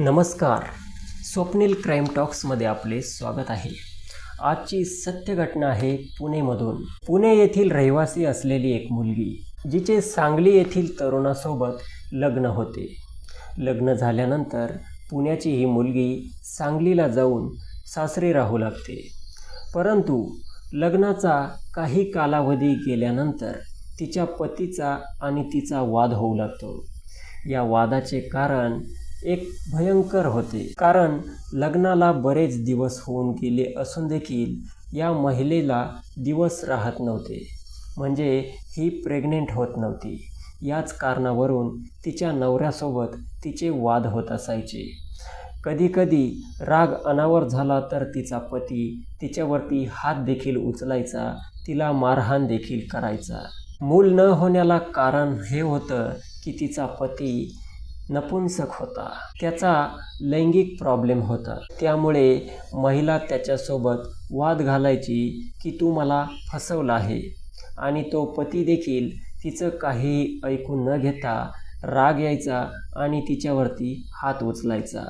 नमस्कार. स्वप्नील क्राईम टॉक्समध्ये आपले स्वागत आहे. आजची सत्य घटना आहे पुणेमधून. पुणे येथील रहिवासी असलेली एक मुलगी जिचे सांगली येथील तरुणासोबत लग्न होते. लग्न झाल्यानंतर पुण्याची ही मुलगी सांगलीला जाऊन सासरी राहू लागते. परंतु लग्नाचा काही कालावधी गेल्यानंतर तिच्या पतीचा आणि तिचा वाद होऊ लागतो. या वादाचे कारण एक भयंकर होते. कारण लग्नाला बरेच दिवस होऊन गेले असून देखील या महिलेला दिवस राहत नव्हते. म्हणजे ही प्रेग्नेंट होत नव्हती. याच कारणावरून तिच्या नवऱ्यासोबत तिचे वाद होत असायचे. कधीकधी राग अनावर झाला तर तिचा पती तिच्यावरती हात देखील उचलायचा तिला मारहाण देखील करायचा. मूल न होण्याला कारण हे होतं की तिचा पती नपुंसक होता. त्याचा लैंगिक प्रॉब्लेम होता. त्यामुळे महिला त्याच्यासोबत वाद घालायची की तू मला फसवलं आहे. आणि तो पती देखील तिचं काहीही ऐकून न घेता राग यायचा आणि तिच्यावरती हात उचलायचा.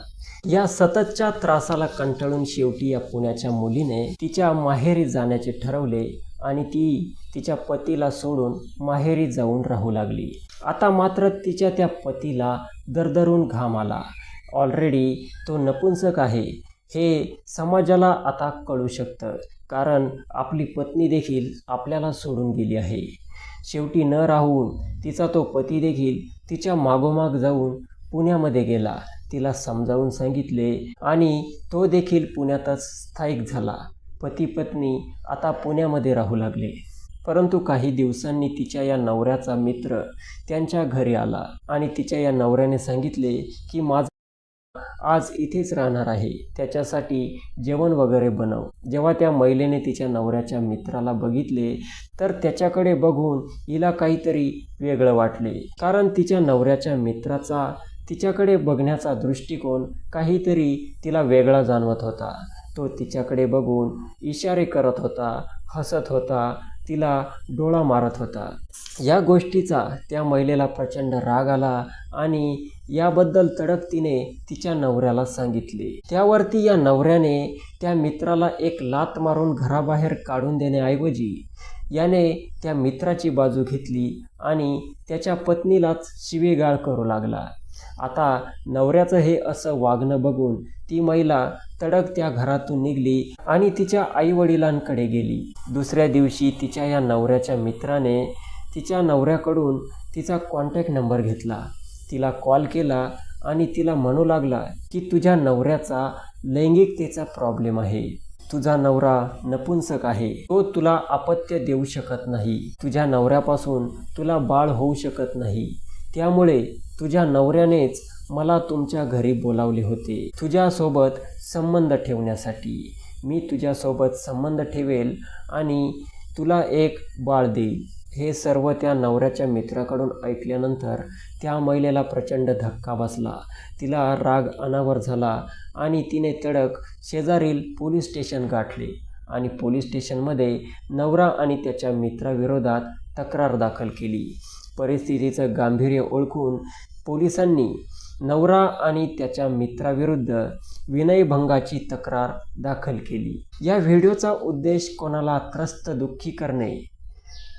या सततच्या त्रासाला कंटाळून शेवटी या पुण्याच्या मुलीने तिच्या माहेरी जाण्याचे ठरवले. आणि ती तिच्या पतीला सोडून माहेरी जाऊन राहू लागली. आता मात्र तिच्या त्या पतीला दरदरून घाम आला. ऑलरेडी तो नपुंसक आहे. हे समाजाला आता कळू शकतं कारण आपली पत्नी देखील आपल्याला सोडून गेली आहे. शेवटी न राहून तिचा तो पती देखील तिच्या मागोमाग जाऊन पुण्यामध्ये गेला. तिला समजावून सांगितले आणि तो देखील पुण्यातच स्थायिक झाला. पती पत्नी आता पुण्यामध्ये राहू लागले. परंतु काही दिवसांनी तिच्या या नवऱ्याचा मित्र त्यांच्या घरी आला आणि तिच्या या नवऱ्याने सांगितले की माझा आज इथेच राहणार आहे. त्याच्यासाठी जेवण वगैरे बनव. जेव्हा त्या महिलेने तिच्या नवऱ्याच्या मित्राला बघितले तर त्याच्याकडे बघून हिला काहीतरी वेगळं वाटले. कारण तिच्या नवऱ्याच्या मित्राचा तिच्याकडे बघण्याचा दृष्टिकोन काहीतरी तिला वेगळा जाणवत होता. तो तिच्याकडे बघून इशारे करत होता हसत होता तिला डोळा मारत होता. या गोष्टीचा त्या महिलेला प्रचंड राग आला आणि याबद्दल तडक तिने तिच्या नवऱ्याला सांगितले. त्यावरती या नवऱ्याने त्या मित्राला एक लात मारून घराबाहेर काढून देण्याऐवजी याने त्या मित्राची बाजू घेतली आणि त्याच्या पत्नीलाच शिवेगाळ करू लागला. आता नवऱ्याचं हे असं वागणं बघून ती महिला तडक त्या घरातून निघली आणि तिच्या आईवडिलांकडे गेली. दुसऱ्या दिवशी तिच्या या नवऱ्याच्या मित्राने तिच्या नवऱ्याकडून तिचा कॉन्टॅक्ट नंबर घेतला. तिला कॉल केला आणि तिला म्हणू लागला की तुझ्या नवऱ्याचा लैंगिकतेचा प्रॉब्लेम आहे. तुझा नवरा नपुंसक आहे. तो तुला अपत्य देऊ शकत नाही. तुझ्या नवऱ्यापासून तुला बाळ होऊ शकत नाही. त्यामुळे तुझ्या नवऱ्यानेच मला तुमच्या घरी बोलावले होते. तुझ्यासोबत संबंध ठेवण्यासाठी. मी तुझ्यासोबत संबंध ठेवेल आणि तुला एक बाळ देईल. हे सर्व त्या नवऱ्याच्या मित्राकडून ऐकल्यानंतर त्या महिलेला प्रचंड धक्का बसला. तिला राग अनावर झाला आणि तिने तडक शेजारील पोलीस स्टेशन गाठले आणि पोलीस स्टेशनमध्ये नवरा आणि त्याच्या मित्राविरोधात तक्रार दाखल केली. परिस्थितीचं गांभीर्य ओळखून पोलिसांनी नवरा आणि त्याच्या मित्राविरुद्ध विनयभंगाची तक्रार दाखल केली. या व्हिडिओचा उद्देश कोणाला त्रस्त दुःखी करणे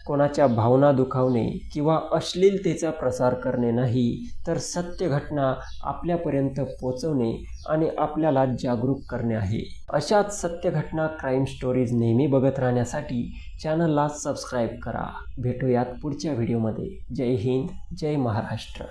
कोणाच्या भावना दुखावणे किंवा अश्लीलतेचा प्रसार करणे नाही तर सत्य घटना आपल्यापर्यंत पोचवणे आणि आपल्याला जागरूक करणे आहे. अशाच सत्य घटना क्राईम स्टोरीज नेहमी बघत राहण्यासाठी चॅनलला सबस्क्राईब करा. भेटूयात पुढच्या व्हिडिओमध्ये जय हिंद जय महाराष्ट्र.